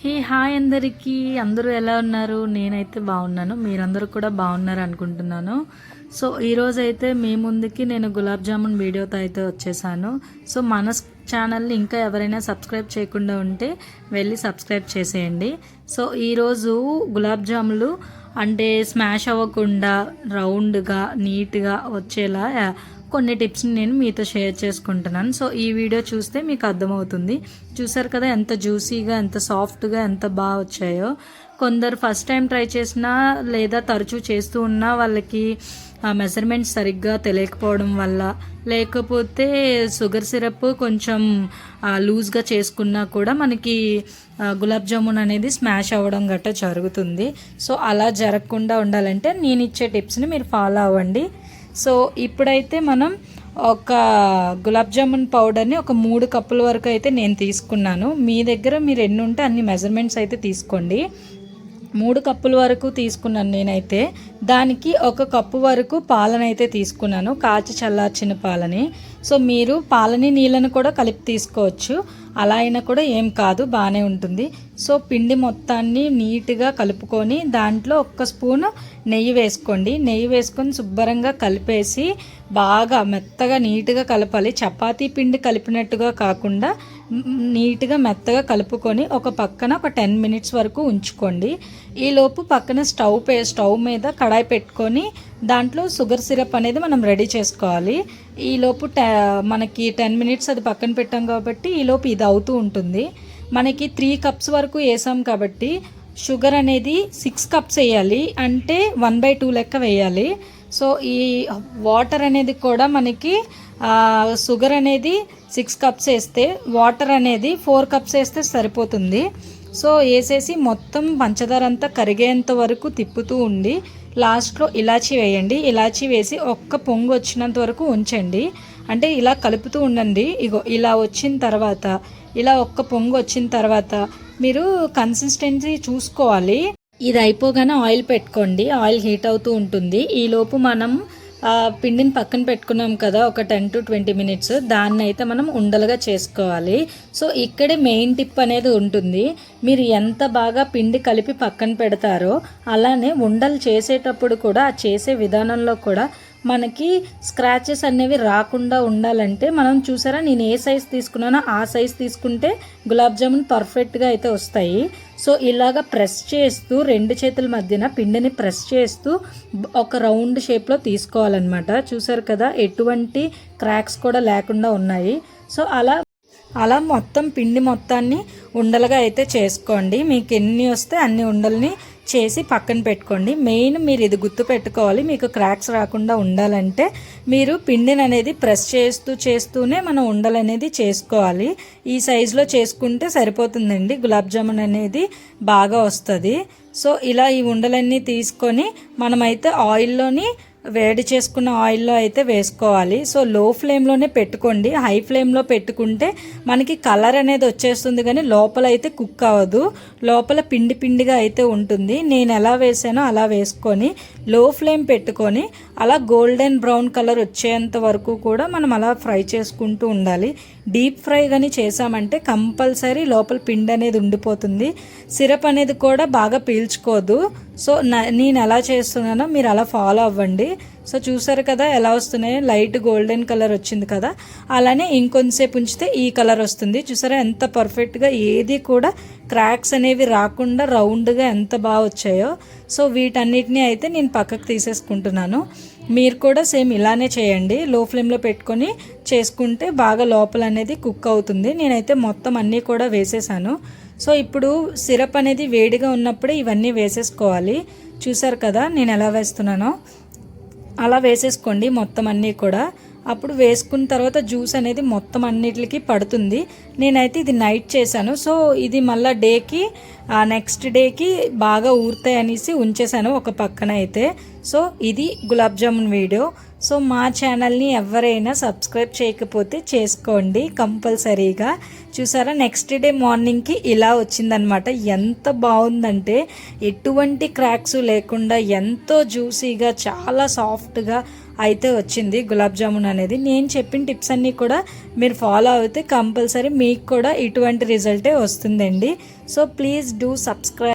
Hey hi అందరికీ. అందరూ ఎలా ఉన్నారు? నేనైతే బాగున్నాను. మీరందరూ కూడా బాగున్నారు అనుకుంటున్నాను. సో ఈరోజు అయితే మీ ముందుకి నేను గులాబ్ జామున్ వీడియోతో అయితే వచ్చేసాను. సో మన ఛానల్ని ఇంకా ఎవరైనా సబ్స్క్రైబ్ చేయకుండా ఉంటే వెళ్ళి సబ్స్క్రైబ్ చేసేయండి. సో ఈరోజు గులాబ్ జాములు అంటే స్మాష్ అవ్వకుండా రౌండ్గా నీట్గా వచ్చేలా కొన్ని టిప్స్ని నేను మీతో షేర్ చేసుకుంటున్నాను. సో ఈ వీడియో చూస్తే మీకు అర్థమవుతుంది. చూసారు కదా ఎంత జ్యూసీగా ఎంత సాఫ్ట్గా ఎంత బాగా వచ్చాయో. కొందరు ఫస్ట్ టైం ట్రై చేసినా లేదా తరచూ చేస్తూ ఉన్నా వాళ్ళకి మెజర్మెంట్ సరిగ్గా తెలియకపోవడం వల్ల లేకపోతే షుగర్ సిరప్ కొంచెం లూజ్గా చేసుకున్నా కూడా మనకి గులాబ్ జామున్ అనేది స్మాష్ అవ్వడం గట్రా జరుగుతుంది. సో అలా జరగకుండా ఉండాలంటే నేను ఇచ్చే టిప్స్ని మీరు ఫాలో అవ్వండి. సో ఇప్పుడైతే మనం ఒక గులాబ్ జామున్ పౌడర్ని ఒక మూడు కప్పుల వరకు అయితే నేను తీసుకున్నాను. మీ దగ్గర మీరు ఎన్ని ఉంటే అన్ని మెజర్మెంట్స్ అయితే తీసుకోండి. మూడు కప్పుల వరకు తీసుకున్నాను నేనైతే. దానికి ఒక కప్పు వరకు పాలనైతే తీసుకున్నాను. కాచి చల్లార్చిన పాలని. సో మీరు పాలని నీళ్ళను కూడా కలిపి తీసుకోవచ్చు. అలా అయినా కూడా ఏం కాదు బాగానే ఉంటుంది. సో పిండి మొత్తాన్ని నీట్గా కలుపుకొని దాంట్లో ఒక్క స్పూన్ నెయ్యి వేసుకోండి. నెయ్యి వేసుకొని శుభ్రంగా కలిపేసి బాగా మెత్తగా నీట్గా కలపాలి. చపాతీ పిండి కలిపినట్టుగా కాకుండా నీట్గా మెత్తగా కలుపుకొని ఒక పక్కన ఒక టెన్ మినిట్స్ వరకు ఉంచుకోండి. ఈలోపు పక్కన స్టవ్ పే స్టవ్ మీద కడాయి పెట్టుకొని దాంట్లో షుగర్ సిరప్ అనేది మనం రెడీ చేసుకోవాలి. ఈలోపు టె మనకి టెన్ మినిట్స్ అది పక్కన పెట్టాం కాబట్టి ఈలోపు ఇది అవుతూ ఉంటుంది. మనకి త్రీ కప్స్ వరకు వేసాం కాబట్టి షుగర్ అనేది సిక్స్ కప్స్ వేయాలి అంటే వన్ బై టూ లెక్క వేయాలి. సో ఈ వాటర్ అనేది కూడా మనకి షుగర్ అనేది సిక్స్ కప్స్ వేస్తే వాటర్ అనేది ఫోర్ కప్స్ వేస్తే సరిపోతుంది. సో వేసేసి మొత్తం పంచదార అంతా కరిగేంత వరకు తిప్పుతూ ఉండి లాస్ట్లో ఇలాచీ వేయండి. ఇలాచీ వేసి ఒక్క పొంగు వచ్చినంత వరకు ఉంచండి. అంటే ఇలా కలుపుతూ ఉండండి. ఇగో ఇలా వచ్చిన తర్వాత ఇలా ఒక్క పొంగు వచ్చిన తర్వాత మీరు కన్సిస్టెన్సీ చూసుకోవాలి. ఇది అయిపోగానే ఆయిల్ పెట్టుకోండి. ఆయిల్ హీట్ అవుతూ ఉంటుంది. ఈలోపు మనం పిండిని పక్కన పెట్టుకున్నాం కదా ఒక టెన్ టు ట్వంటీ మినిట్స్ దాన్ని అయితే మనం ఉండలుగా చేసుకోవాలి. సో ఇక్కడే మెయిన్ టిప్ అనేది ఉంటుంది. మీరు ఎంత బాగా పిండి కలిపి పక్కన పెడతారో అలానే ఉండలు చేసేటప్పుడు కూడా ఆ చేసే విధానంలో కూడా మనకి స్క్రాచెస్ అనేవి రాకుండా ఉండాలంటే మనం చూసారా నేను ఏ సైజ్ తీసుకున్నానో ఆ సైజ్ తీసుకుంటే గులాబ్ జామున్ పర్ఫెక్ట్గా అయితే వస్తాయి. సో ఇలాగ ప్రెస్ చేస్తూ రెండు చేతుల మధ్యన పిండిని ప్రెస్ చేస్తూ ఒక రౌండ్ షేప్లో తీసుకోవాలన్నమాట. చూసారు కదా ఎటువంటి క్రాక్స్ కూడా లేకుండా ఉన్నాయి. సో అలా అలా మొత్తం పిండి మొత్తాన్ని ఉండలుగా అయితే చేసుకోండి. మీకు ఎన్ని వస్తే అన్ని ఉండల్ని చేసి పక్కన పెట్టుకోండి. మెయిన్ మీరు ఇది గుర్తు పెట్టుకోవాలి. మీకు క్రాక్స్ రాకుండా ఉండాలంటే మీరు పిండిని అనేది ప్రెస్ చేస్తూ చేస్తూనే మనం ఉండలు అనేది చేసుకోవాలి. ఈ సైజులో చేసుకుంటే సరిపోతుందండి. గులాబ్ జామున్ అనేది బాగా వస్తుంది. సో ఇలా ఈ ఉండలన్నీ తీసుకొని మనమైతే ఆయిల్లోని వేడి చేసుకున్న ఆయిల్లో అయితే వేసుకోవాలి. సో లో ఫ్లేమ్లోనే పెట్టుకోండి. హై ఫ్లేమ్లో పెట్టుకుంటే మనకి కలర్ అనేది వచ్చేస్తుంది కానీ లోపల అయితే కుక్ అవ్వదు. లోపల పిండి పిండిగా అయితే ఉంటుంది. నేను ఎలా వేసానో అలా వేసుకొని లో ఫ్లేమ్ పెట్టుకొని అలా గోల్డెన్ బ్రౌన్ కలర్ వచ్చేంత వరకు కూడా మనం అలా ఫ్రై చేసుకుంటూ ఉండాలి. డీప్ ఫ్రై కానీ చేసామంటే కంపల్సరీ లోపల పిండి అనేది ఉండిపోతుంది. సిరప్ అనేది కూడా బాగా పీల్చుకోదు. సో నా- నేను ఎలా చేస్తున్నానో మీరు అలా ఫాలో అవ్వండి. సో చూసారు కదా ఎలా వస్తున్నాయో? లైట్ గోల్డెన్ కలర్ వచ్చింది కదా. అలానే ఇంకొంతసేపు ఉంచితే ఈ కలర్ వస్తుంది. చూసారా ఎంత పర్ఫెక్ట్గా ఏది కూడా క్రాక్స్ అనేవి రాకుండా రౌండ్గా ఎంత బాగా వచ్చాయో. సో వీటన్నిటిని అయితే నేను పక్కకు తీసేసుకుంటున్నాను. మీరు కూడా సేమ్ ఇలానే చేయండి. లో ఫ్లేమ్లో పెట్టుకొని చేసుకుంటే బాగా లోపల అనేది కుక్ అవుతుంది. నేనైతే మొత్తం అన్నీ కూడా వేసేసాను. సో ఇప్పుడు సిరప్ అనేది వేడిగా ఉన్నప్పుడే ఇవన్నీ వేసేసుకోవాలి. చూసారు కదా నేను ఎలా వేస్తున్నానో. అలా వేసేసుకోండి మొత్తం అన్నీ కూడా. అప్పుడు వేసుకున్న తర్వాత జ్యూస్ అనేది మొత్తం అన్నిటికి పడుతుంది. నేనైతే ఇది నైట్ చేశాను. సో ఇది మళ్ళీ డేకి నెక్స్ట్ డేకి బాగా ఊరుతాయి అనేసి ఉంచేసాను ఒక పక్కన అయితే సో ఇది గులాబ్ జామున్ వీడియో. సో మా ఛానల్ని ఎవరైనా సబ్స్క్రైబ్ చేయకపోతే చేసుకోండి కంపల్సరీగా. చూసారా నెక్స్ట్ డే మార్నింగ్కి ఇలా వచ్చిందనమాట ఎంత బాగుందంటే ఎటువంటి క్రాక్స్ లేకుండా ఎంతో జ్యూసీగా చాలా సాఫ్ట్గా అయితే వచ్చింది గులాబ్ జామున్ అనేది. నేను చెప్పిన టిప్స్ అన్నీ కూడా మీరు ఫాలో అయితే కంపల్సరీ మీకు కూడా ఇటువంటి రిజల్టే వస్తుందండి. So please do subscribe